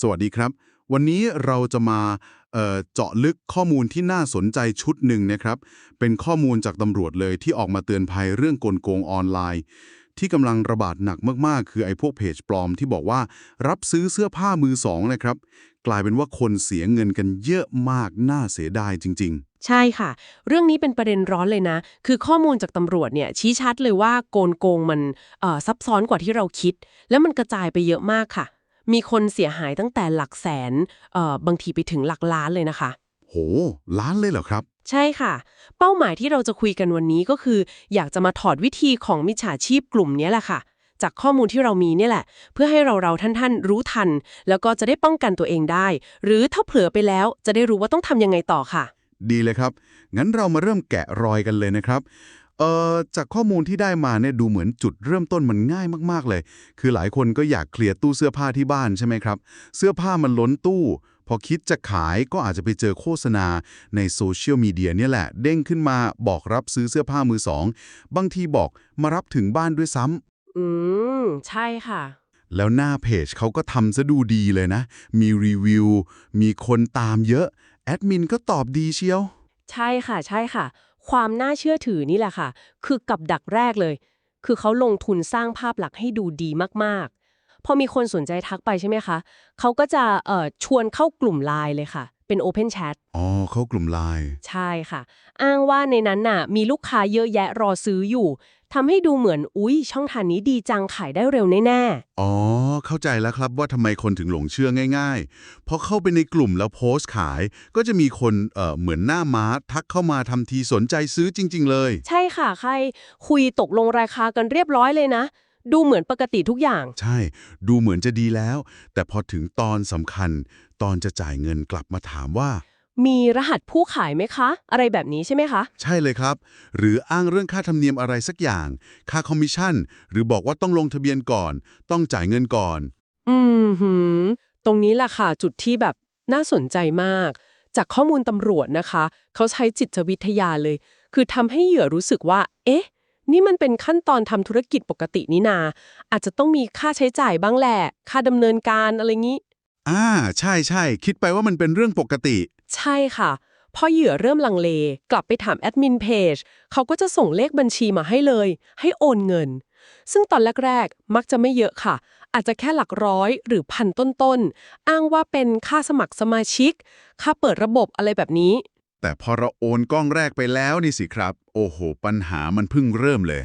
สวัสดีครับ วันนี้เราจะมาเเจาะลึกข้อมูลที่น่าสนใจชุดหนึ่งนะครับ เป็นข้อมูลจากตำรวจเลยที่ออกมาเตือนภัยเรื่องกลโกงออนไลน์ ที่กำลังระบาดหนักมาก ๆ คือไอ้พวกเพจปลอมที่บอกว่ารับซื้อเสื้อผ้ามือสองนะครับ กลายเป็นว่าคนเสียเงินกันเยอะมากน่าเสียดายจริง ๆใช่ค่ะ เรื่องนี้เป็นประเด็นร้อนเลยนะ คือข้อมูลจากตำรวจเนี่ยชี้ชัดเลยว่าโกลโกงมันซับซ้อนกว่าที่เราคิด แล้วมันกระจายไปเยอะมากค่ะ มีคนเสียหายตั้งแต่หลักแสนเอ่อบางทีไปถึงหลักล้านเลยนะคะๆโห ล้านเลยเหรอครับ ใช่ค่ะ เป้าหมายที่เราจะคุยกันวันนี้ก็คือ อยากจะมาถอดวิธีของมิจฉาชีพกลุ่มเนี้ยแหละค่ะ จากข้อมูลที่เรามีเนี่ยแหละ เพื่อให้เราเราท่านท่านๆรู้ทัน แล้วก็จะได้ป้องกันตัวเองได้ หรือถ้าเผลอไปแล้วจะได้รู้ว่าต้องทำยังไงต่อค่ะ ดีเลยครับ งั้นเรามาเริ่มแกะรอยกันเลยนะครับ เอ่อจากข้อมูลที่ได้มาเนี่ยดูเหมือนจุดเริ่มต้นมันง่ายมากๆเลย คือหลายคนก็อยากเคลียร์ตู้เสื้อผ้าที่บ้านใช่ไหมครับ เสื้อผ้ามันล้นตู้ พอคิดจะขายก็อาจจะไปเจอโฆษณาในโซเชียลมีเดียเนี่ยแหละ เด้งขึ้นมาบอกรับซื้อเสื้อผ้ามือสอง บางทีบอกมารับถึงบ้านด้วยซ้ำอืม ใช่ค่ะ แล้วหน้าเพจเขาก็ทำซะดูดีเลยนะ มีรีวิว มีคนตามเยอะ แอดมินก็ตอบดีเชียว ใช่ค่ะ ใช่ค่ะ ความน่าเชื่อถือนี่แหละค่ะ คือกับดักแรกเลย คือเขาลงทุนสร้างภาพลักษณ์ให้ดูดีมากๆ พอมีคนสนใจทักไปใช่ไหมคะเขาก็จะเอ่อชวนเข้ากลุ่มไลน์เลยค่ะ เป็น Open Chat อ๋อ เขากลุ่มไลน์ใช่ค่ะ อ้างว่าในนั้นน่ะ มีลูกค้าเยอะแยะรอซื้ออยู่ ทำให้ดูเหมือนอุ๊ย ช่องทางนี้ดีจังขายได้เร็วแน่ๆอ๋อ เข้าใจแล้วครับว่าทำไมคนถึงหลงเชื่อง่ายๆพอเข้าไปในกลุ่มแล้วโพสต์ขาย ก็จะมีคนเอ่อเหมือนหน้าม้าทักเข้ามาทำทีสนใจซื้อจริง ๆ เลย ใช่ค่ะใคร คุยตกลงราคากันเรียบร้อยเลยนะ ดูเหมือนปกติทุกอย่าง ใช่ ดูเหมือนจะดีแล้ว แต่พอถึงตอนสำคัญ ตอนจะจ่ายเงินกลับมาถามว่า มีรหัสผู้ขายไหมคะ อะไรแบบนี้ใช่ไหมคะ ใช่เลยครับ หรืออ้างเรื่องค่าธรรมเนียมอะไรสักอย่าง ค่าคอมมิชชั่น หรือบอกว่าต้องลงทะเบียนก่อน ต้องจ่ายเงินก่อน อืมหืมตรงนี้แหละค่ะ จุดที่แบบน่าสนใจมาก จากข้อมูลตำรวจนะคะ เขาใช้จิตวิทยาเลย คือทำให้เหยื่อรู้สึกว่า เอ๊ะ นี่มันเป็นขั้นตอนทำธุรกิจปกตินี่นา อาจจะต้องมีค่าใช้จ่ายบ้างแหละ ค่าดำเนินการอะไรงี้ อ่า ใช่ใช่ คิดไปว่ามันเป็นเรื่องปกติ ใช่ค่ะ พอเหยื่อเริ่มลังเล กลับไปถามแอดมินเพจเขาก็จะส่งเลขบัญชีมาให้เลย ให้โอนเงิน ซึ่งตอนแรกๆ มักจะไม่เยอะค่ะ อาจจะแค่หลักร้อยหรือพันต้นๆ อ้างว่าเป็นค่าสมัครสมาชิก ค่าเปิดระบบอะไรแบบนี้ แต่พอเราโอนกล้องแรกไปแล้วนี่สิครับ โอ้โห ปัญหามันเพิ่งเริ่มเลย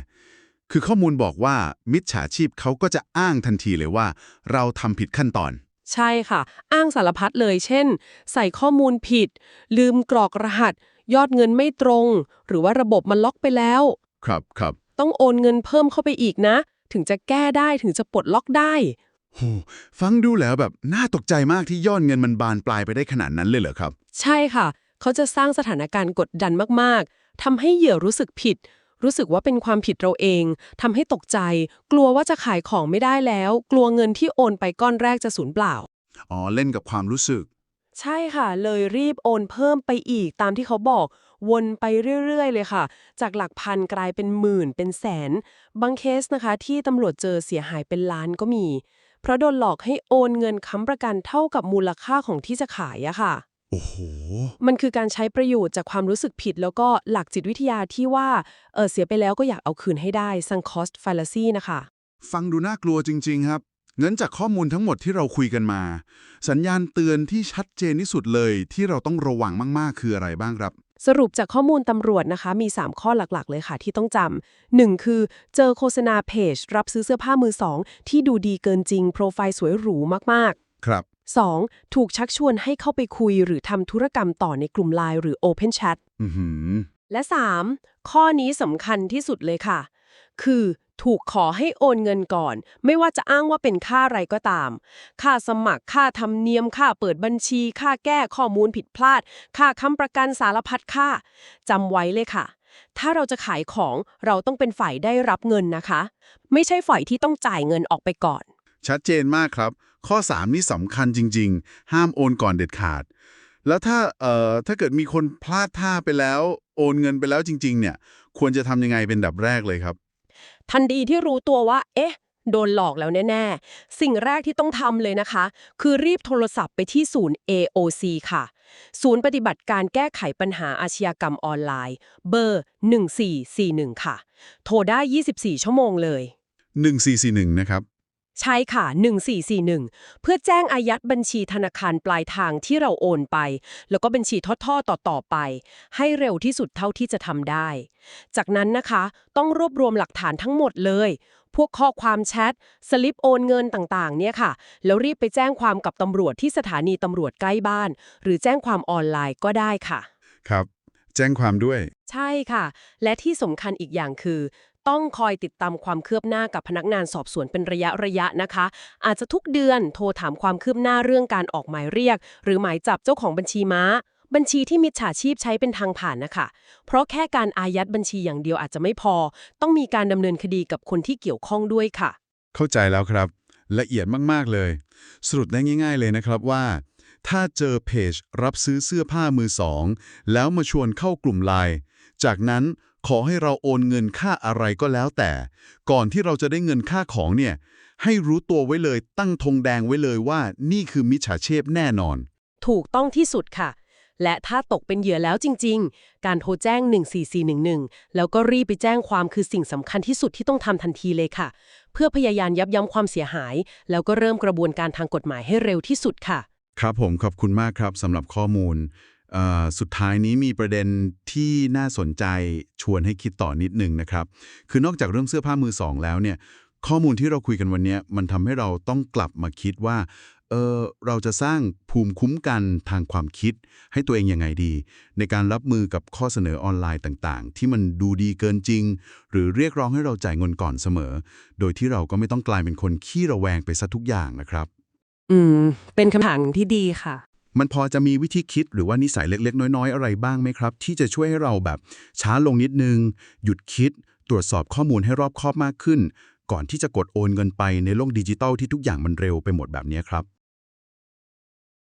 คือข้อมูลบอกว่ามิจฉาชีพเขาก็จะอ้างทันทีเลยว่า เราทำผิดขั้นตอน ใช่ค่ะ อ้างสารพัดเลย เช่น ใส่ข้อมูลผิด ลืมกรอกรหัส ยอดเงินไม่ตรง หรือว่าระบบมันล็อกไปแล้ว ครับครับ ต้องโอนเงินเพิ่มเข้าไปอีกนะ ถึงจะแก้ได้ถึงจะปลดล็อกได้โหฟังดูแล้วแบบน่าตกใจมากที่ยอดเงินมันบานปลายไปได้ขนาดนั้นเลยเหรอครับ ใช่ค่ะ เขาจะสร้างสถานการณ์กดดันมากๆทำให้เหยื่อรู้สึกผิด รู้สึกว่าเป็นความผิดเราเองทำให้ตกใจ กลัวว่าจะขายของไม่ได้แล้ว กลัวเงินที่โอนไปก้อนแรกจะสูญเปล่า อ๋อ เล่นกับความรู้สึก ใช่ค่ะ เลยรีบโอนเพิ่มไปอีกตามที่เขาบอก วนไปเรื่อย ๆ เลยค่ะ จากหลักพันกลายเป็นหมื่นเป็นแสน บางเคสนะคะ ที่ตำรวจเจอเสียหายเป็นล้านก็มี เพราะโดนหลอกให้โอนเงินค้ำประกันเท่ากับมูลค่าของที่จะขายอะค่ะ โอ้โห มันคือการใช้ประโยชน์จากความรู้สึกผิด แล้วก็หลักจิตวิทยาที่ว่าเออเสียไปแล้วก็อยากเอาคืนให้ได้ sunk cost fallacy นะคะ ฟังดูน่ากลัวจริง ๆ ครับเงินจากข้อมูลทั้งหมดที่เราคุยกันมา สัญญาณเตือนที่ชัดเจนที่สุดเลย ที่เราต้องระวังมาก ๆ คืออะไรบ้างครับ สรุปจากข้อมูลตำรวจนะคะ มี 3 ข้อหลักๆ เลยค่ะที่ต้องจำหนึ่งคือเจอโฆษณาเพจ รับซื้อเสื้อผ้ามือสองที่ดูดีเกินจริง โปรไฟล์สวยหรูมากครับๆ 2. ถูกชักชวนให้เข้าไปคุยหรือทำธุรกรรมต่อในกลุ่มไลน์หรือ Open Chat อือหือและ 3. ข้อนี้สำคัญที่สุดเลยค่ะ คือถูกขอให้โอนเงินก่อน ไม่ว่าจะอ้างว่าเป็นค่าอะไรก็ตาม ค่าสมัคร ค่าธรรมเนียม ค่าเปิดบัญชี ค่าแก้ข้อมูลผิดพลาด ค่าค้ำประกันสารพัดค่าจำไว้เลยค่ะ ถ้าเราจะขายของเราต้องเป็นฝ่ายได้รับเงินนะคะ ไม่ใช่ฝ่ายที่ต้องจ่ายเงินออกไปก่อน ชัดเจนมากครับข้อ 3 นี่สำคัญจริง ๆ ห้ามโอนก่อนเด็ดขาด แล้วถ้าเอ่อถ้าเกิดมีคนพลาดท่าไปแล้ว โอนเงินไปแล้วจริง ๆ เนี่ย ควรจะทำยังไงเป็นดับแรกเลยครับ ทันทีที่รู้ตัวว่า เอ๊ะ โดนหลอกแล้วแน่ ๆ สิ่งแรกที่ต้องทำเลยนะคะ คือรีบโทรศัพท์ไปที่ศูนย์ AOC ค่ะ ศูนย์ปฏิบัติการแก้ไขปัญหาอาชญากรรมออนไลน์ เบอร์ 1441 ค่ะ โทรได้ 24 ชั่วโมงเลย 1441 นะครับ ใช่ค่ะ 1441 เพื่อแจ้งอายัดบัญชีธนาคารปลายทางที่เราโอนไป แล้วก็บัญชีทอดๆต่อๆไป ให้เร็วที่สุดเท่าที่จะทำได้ จากนั้นนะคะ ต้องรวบรวมหลักฐานทั้งหมดเลย พวกข้อความแชท สลิปโอนเงินต่างๆ เนี่ยค่ะ แล้วรีบไปแจ้งความกับตำรวจที่สถานีตำรวจใกล้บ้าน หรือแจ้งความออนไลน์ก็ได้ค่ะ ครับ แจ้งความด้วย ใช่ค่ะ และที่สำคัญอีกอย่างคือ ต้องคอยติดตามความคืบหน้ากับพนักงานสอบสวนเป็นระยะระยะนะคะ อาจจะทุกเดือนโทรถามความคืบหน้าเรื่องการออกหมายเรียก หรือหมายจับเจ้าของบัญชีม้า บัญชีที่มิจฉาชีพใช้เป็นทางผ่านนะคะ เพราะแค่การอายัดบัญชีอย่างเดียวอาจจะไม่พอ ต้องมีการดำเนินคดีกับคนที่เกี่ยวข้องด้วยค่ะ เข้าใจแล้วครับ ละเอียดมากๆเลย สรุปได้ง่าย ๆ เลยนะครับว่าถ้าเจอเพจรับซื้อเสื้อผ้ามือสอง แล้วมาชวนเข้ากลุ่มไลน์จากนั้น ขอให้เราโอนเงินค่าอะไรก็แล้วแต่ ก่อนที่เราจะได้เงินค่าของเนี่ย ให้รู้ตัวไว้เลยตั้งธงแดงไว้เลยว่า นี่คือมิจฉาชีพแน่นอน ถูกต้องที่สุดค่ะ และถ้าตกเป็นเหยื่อแล้วจริง ๆ การโทรแจ้ง 14411 แล้วก็รีบไปแจ้งความคือสิ่งสำคัญที่สุดที่ต้องทำทันทีเลยค่ะ เพื่อพยายามยับยั้งความเสียหาย แล้วก็เริ่มกระบวนการทางกฎหมายให้เร็วที่สุดค่ะ ครับผมขอบคุณมากครับสำหรับข้อมูลเอ่อ สุดท้ายนี้มีประเด็นที่น่าสนใจชวนให้คิดต่อนิดนึงนะครับ คือนอกจากเรื่องเสื้อผ้ามือสองแล้วเนี่ยข้อมูลที่เราคุยกันวันนี้มันทำให้เราต้องกลับมาคิดว่าเออเราจะสร้างภูมิคุ้มกันทางความคิด ให้ตัวเองยังไงดี ในการรับมือกับข้อเสนอออนไลน์ต่างๆ ที่มันดูดีเกินจริง หรือเรียกร้องให้เราจ่ายเงินก่อนเสมอ โดยที่เราก็ไม่ต้องกลายเป็นคนขี้ระแวงไปซะทุกอย่างนะครับ อืม เป็นคำถามที่ดีค่ะ มันพอจะมีวิธีคิดหรือว่านิสัยเล็ก ๆ น้อย ๆ อะไรบ้างไหมครับ ที่จะช่วยให้เราแบบช้าลงนิดนึง หยุดคิด ตรวจสอบข้อมูลให้รอบคอบมากขึ้น ก่อนที่จะกดโอนเงินไปในโลกดิจิตอลที่ทุกอย่างมันเร็วไปหมดแบบนี้ครับ